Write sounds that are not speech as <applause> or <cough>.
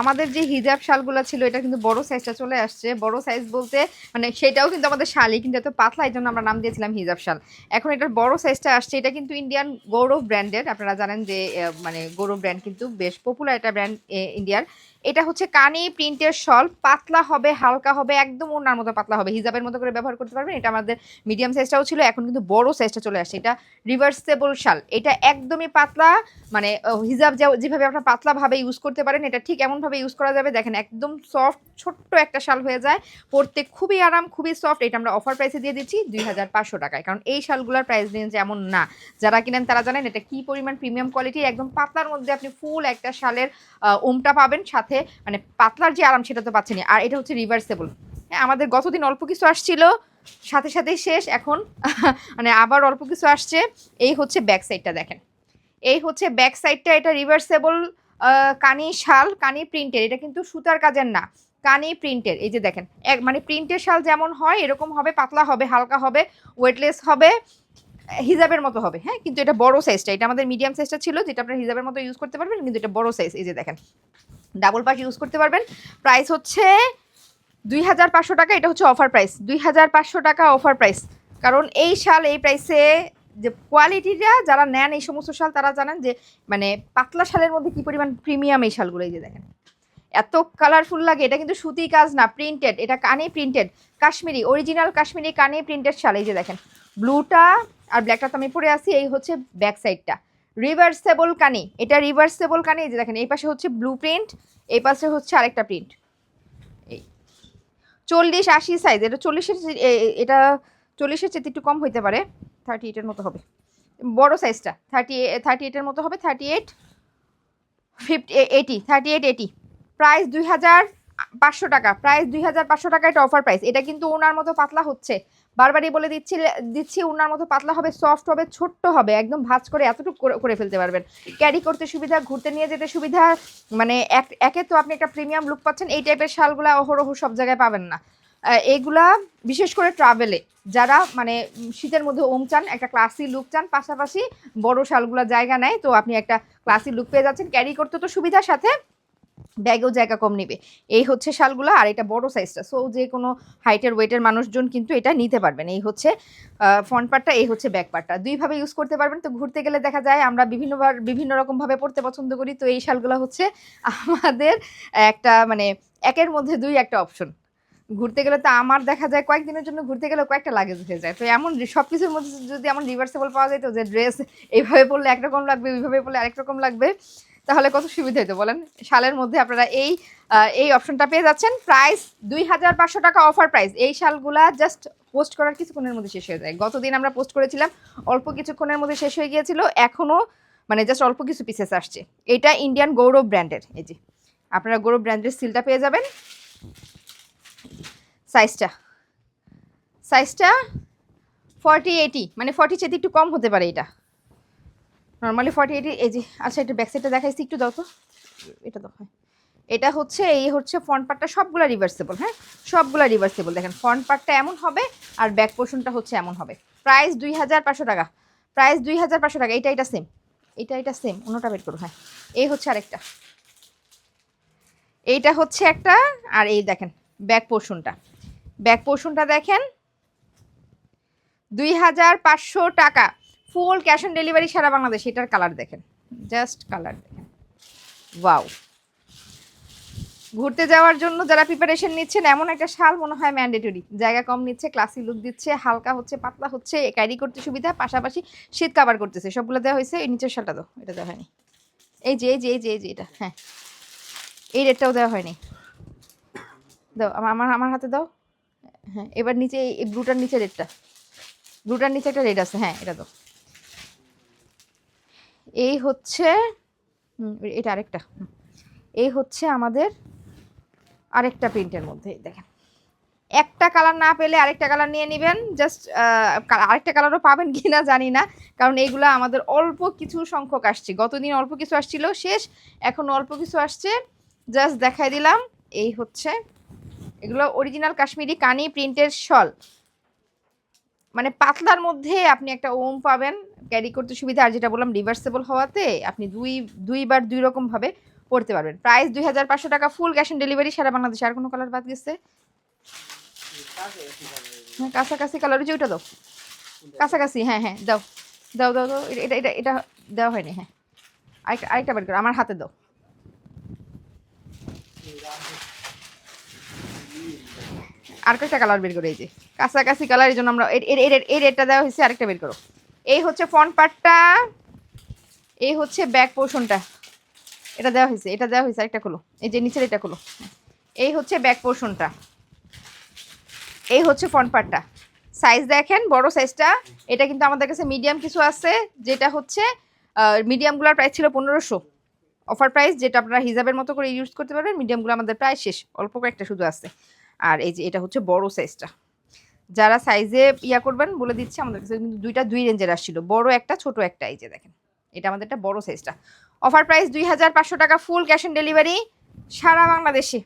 আমাদের যে হিজাব শালগুলো ছিল, এটা কিন্তু বড় সাইজটা চলে আসছে। বড় সাইজ বলতে মানে সেটাও কিন্তু আমাদের শালই, কিন্তু এত পাতলা, এই জন্য আমরা নাম দিয়েছিলাম হিজাব শাল। এখন এটার বড় সাইজটা আসছে, এটা কিন্তু ইন্ডিয়ান গৌরব ব্র্যান্ডের আপনারা জানেন যে মানে গৌরব ব্র্যান্ড কিন্তু বেশ পপুলার একটা ব্র্যান্ড ইন্ডিয়ার এটা হচ্ছে কানি প্রিন্টের শল পাতলা হবে, হালকা হবে, একদম ওনার মতো পাতলা হবে। হিজাবের মতো করে ব্যবহার করতে পারবেন, এটা আমাদের মিডিয়াম সাইজটাও ছিল, এখন কিন্তু বড় সাইজটা চলে আসছে। এটা রিভার্সেবল শাল এটা একদমই পাতলা মানে হিজাব যেভাবে আপনার পাতলাভাবে ইউজ করতে পারেন, এটা ঠিক এমনভাবে ইউজ করা যাবে। দেখেন একদম সফট ছোট্ট একটা শাল হয়ে যায়। পড়তে খুবই আরাম, খুবই সফট এটা আমরা অফার প্রাইসে দিয়ে দিচ্ছি দুই হাজার পাঁচশো টাকায়। কারণ এই শালগুলোর প্রাইস রেঞ্জ এমন না। যারা কিনেন তারা জানেন এটা কি পরিমাণ প্রিমিয়াম কোয়ালিটি একদম পাতলার মধ্যে আপনি ফুল একটা শালের ওমটা পাবেন। সাথে মানে পাতলার যে আরাম সেটা তো পাচ্ছেনই। আর এটা হচ্ছে রিভার্সেবল হ্যাঁ আমাদের গতদিন অল্প কিছু আসছিল। সাথে সাথেই শেষ। এখন <laughs> মানে আবার অল্প কিছু আসছে। এই হচ্ছে ব্যাক সাইডটা দেখেন। এই হচ্ছে ব্যাক সাইডটা এটা রিভার্সেবল কানি শাল, কানি প্রিন্টের এটা কিন্তু সুতার কাজের না। কানি প্রিন্টের এই যে দেখেন, এক মানে প্রিন্টের শাল যেমন হয়, এরকম হবে, পাতলা হবে, হালকা হবে ওয়েটলেস হবে, হিজাবের মতো হবে হ্যাঁ? কিন্তু এটা বড় সাইজটা এটা আমাদের মিডিয়াম সাইজটা ছিল, যেটা আপনার হিজাবের মতো ইউজ করতে পারবেন, কিন্তু এটা বড় সাইজ এই যে দেখেন। ডাবল পাশ ইউজ করতে পারবেন প্রাইস হচ্ছে দুই হাজার পাঁচশো টাকা, এটা হচ্ছে অফার প্রাইস দুই হাজার পাঁচশো টাকা অফার প্রাইস কারণ এই শাল এই প্রাইসে যে কোয়ালিটিটা যারা নেন এই সমস্ত শাল, তারা জানেন যে মানে পাতলা শালের মধ্যে কি পরিমাণ প্রিমিয়াম এই শালগুলো এই যে দেখেন। এত কালারফুল লাগে, এটা কিন্তু সুতি কাজ না প্রিন্টেড এটা কানে প্রিন্টেড কাশ্মীরি অরিজিনাল কাশ্মীরি কানে প্রিন্টেড শাল, এই যে দেখেন। ব্লুটা আর ব্ল্যাকটা তো আমি পরে আছি, এই হচ্ছে ব্যাক সাইডটা রিভার্সেবল কানি, এটা রিভার্সেবল কানি, এই যে দেখেন, এই পাশে হচ্ছে ব্লু প্রিন্ট এই পাশে হচ্ছে আরেকটা প্রিন্ট এই চল্লিশ আশি সাইজ এটা চল্লিশের এটা চল্লিশের চেয়ে একটু কম হইতে পারে। থার্টি এইটের মতো হবে। বড় সাইজটা থার্টি থার্টি এইটের মতো হবে thirty eight fifty eighty thirty eight eighty price দুই হাজার পাঁচশো টাকা প্রাইস দুই হাজার পাঁচশো টাকা এটা অফার প্রাইস এটা কিন্তু ওনার মতো পাতলা হচ্ছে। বারবারই বলে দিচ্ছি দিচ্ছি ওনার মতো পাতলা হবে সফট হবে, ছোট্ট হবে, একদম ভাঁজ করে এতটুকু করে- ফেলতে পারবেন। ক্যারি করতে সুবিধা, ঘুরতে নিয়ে যেতে সুবিধা মানে এক, একে তো আপনি একটা প্রিমিয়াম লুক পাচ্ছেন, এই টাইপের শালগুলা অহরহ সব জায়গায় পাবেন না। আহ, এইগুলা বিশেষ করে ট্রাভেলে যারা মানে শীতের মধ্যে ওম চান একটা ক্লাসি লুক চান পাশাপাশি বড় শালগুলা জায়গা নেয় তো আপনি একটা ক্লাসি লুক পেয়ে যাচ্ছেন। ক্যারি করতে তো সুবিধার সাথে ব্যাগেও জায়গা কম নেবে। এই হচ্ছে শালগুলো আর এটা বড় সাইজটা সো যে কোনো হাইটের ওয়েটের মানুষজন কিন্তু এটা নিতে পারবেন। এই হচ্ছে ফ্রন্ট পার্টটা এই হচ্ছে ব্যাক পার্টটা দুইভাবে ইউজ করতে পারবেন। তো ঘুরতে গেলে দেখা যায় আমরা বিভিন্নবার বিভিন্ন রকমভাবে পড়তে পছন্দ করি। তো এই শালগুলো হচ্ছে আমাদের একটা মানে একের মধ্যে দুই একটা অপশন ঘুরতে গেলে তো আমার দেখা যায় কয়েকদিনের জন্য ঘুরতে গেলে কয়েকটা লাগেজ হয়ে যায়। তো এমন সব কিছুর মধ্যে যদি এমন রিভার্সেবল পাওয়া যেত যে ড্রেস এইভাবে পরলে একরকম লাগবে, ওইভাবে পরলে আরেক রকম লাগবে, তাহলে কত সুবিধা হতো বলেন? শালের মধ্যে আপনারা এই এই অপশনটা পেয়ে যাচ্ছেন। প্রাইস দুই হাজার পাঁচশো টাকা অফার প্রাইস এই শালগুলা জাস্ট পোস্ট করার কিছুক্ষণের মধ্যে শেষ হয়ে যায়। গতদিন আমরা পোস্ট করেছিলাম, অল্প কিছুক্ষণের মধ্যে শেষ হয়ে গিয়েছিল এখনও মানে জাস্ট অল্প কিছু পিসেস আসছে। এটা ইন্ডিয়ান গৌরব ব্র্যান্ডের এই যে, আপনারা গৌরব ব্র্যান্ডের সিলটা পেয়ে যাবেন। সাইজটা সাইজটা ফর্টি এইটি মানে ফর্টি চেয়ে একটু কম হতে পারে এটা। নর্মালি ফর্টি এইটি এই যে আচ্ছা এটা ব্যাক সাইডটা দেখাইছি, একটু দাও তো। এটা দাও হ্যাঁ। এটা হচ্ছে, এই হচ্ছে ফ্রন্ট পার্টটা সবগুলো রিভার্সেবল হ্যাঁ? সবগুলো রিভার্সেবল দেখেন ফ্রন্ট পার্টটা এমন হবে আর ব্যাক পোর্শনটা হচ্ছে এমন হবে। প্রাইস দুই হাজার পাঁচশো টাকা। প্রাইস দুই হাজার পাঁচশো টাকা, এটা এটা সেম এটা এটা সেম অন্যটা বের করো হ্যাঁ। এই হচ্ছে আরেকটা। এইটা হচ্ছে একটা, আর এই দেখেন ব্যাক পোর্শনটা ব্যাক পোর্শনটা দেখেন। দুই হাজার পাঁচশো টাকা, ফুল ক্যাশ অন ডেলিভারি সারা বাংলাদেশ, এটার কালার দেখেন। জাস্ট কালার দেখেন। ওয়াও। ঘুরতে যাওয়ার জন্য যারা প্রিপারেশন নিচ্ছেন, এমন একটা শাল মনে হয় ম্যান্ডেটরি জায়গা কম নিচ্ছে ক্লাসি লুক দিচ্ছে, হালকা হচ্ছে, পাতলা হচ্ছে ক্যারি করতে সুবিধা, পাশাপাশি শীত কাবার করতেছে। সবগুলো দেওয়া হয়েছে, এই নিচের শালটা দাও, এটা দেওয়া হয়নি। এই যে এই যে এই যে এই যে এটা হ্যাঁ। এই রেটটাও দেওয়া হয়নি। দাও আমার আমার হাতে দাও। হ্যাঁ এবার নিচে এই ব্লুটার নিচে রেডটা। ব্লুটার নিচে একটা রেড আছে হ্যাঁ এটা তো এই হচ্ছে এটা আরেকটা এই হচ্ছে আমাদের আরেকটা প্রিন্টের মধ্যে দেখেন। একটা কালার না পেলে আরেকটা কালার নিয়ে নেবেন, জাস্ট আরেকটা কালারও পাবেন কি না জানি না, কারণ এইগুলো আমাদের অল্প কিছু সংখ্যক আসছে। গতদিন অল্প কিছু আসছিল, শেষ, এখন অল্প কিছু আসছে। জাস্ট দেখাই দিলাম, এই হচ্ছে এগুলো অরিজিনাল কাশ্মীরি কানি প্রিন্টের শল। মানে পাতলার মধ্যে আপনি একটা ওম পাবেন ক্যারি করতে সুবিধা, আর যেটা বললাম রিভার্সেবল হওয়াতে আপনি দুই, দুইবার দুই রকম ভাবে পড়তে পারবেন। প্রাইস দুই হাজার পাঁচশো টাকা ফুল ক্যাশ অন ডেলিভারি সারা বাংলাদেশে। আর কোনো কালার বাদ গেছে? হ্যাঁ কাছাকাছি কালার যে ওইটা দাও। কাছাকাছি হ্যাঁ হ্যাঁ দাও। দাও দাও দাও, এটা এটা এটা দেওয়া হয়নি হ্যাঁ। আরেকটা আরেকটা বের করো, আমার হাতে দাও। আর কয়েকটা কালার বের করে এই যে? কাছাকাছি কালার এই জন্য আমরা এই রেটটা দেওয়া হয়েছে, আরেকটা বের করো। এই হচ্ছে ফ্রন্ট পার্টটা এই হচ্ছে ব্যাক পোর্শনটা এটা দেওয়া হয়েছে, এটা দেওয়া হয়েছে, আরেকটা খোলো। এই যে নিচের এটা খোলো। এই হচ্ছে ব্যাক পোর্শনটা এই হচ্ছে ফ্রন্ট পার্টটা সাইজ দেখেন, বড় সাইজটা এটা কিন্তু আমাদের কাছে মিডিয়াম কিছু আছে, যেটা হচ্ছে মিডিয়ামগুলোর প্রাইস ছিল পনেরোশো। অফার প্রাইস যেটা আপনারা হিজাবের মতো করে ইউজ করতে পারবেন মিডিয়ামগুলো আমাদের প্রায় শেষ। অল্প কয়েকটা শুধু আছে। আর এই যে এটা হচ্ছে বড় সাইজটা যারা সাইজে ইয়া করবেন, বলে দিচ্ছি, আমাদের কাছে কিন্তু দুইটা দুই রেঞ্জের আসছিল। বড় একটা, ছোট একটা, এই যে দেখেন। এটা আমাদের একটা বড় সাইজটা অফার প্রাইস দুই হাজার পাঁচশো টাকা ফুল ক্যাশ অন ডেলিভারি সারা বাংলাদেশে।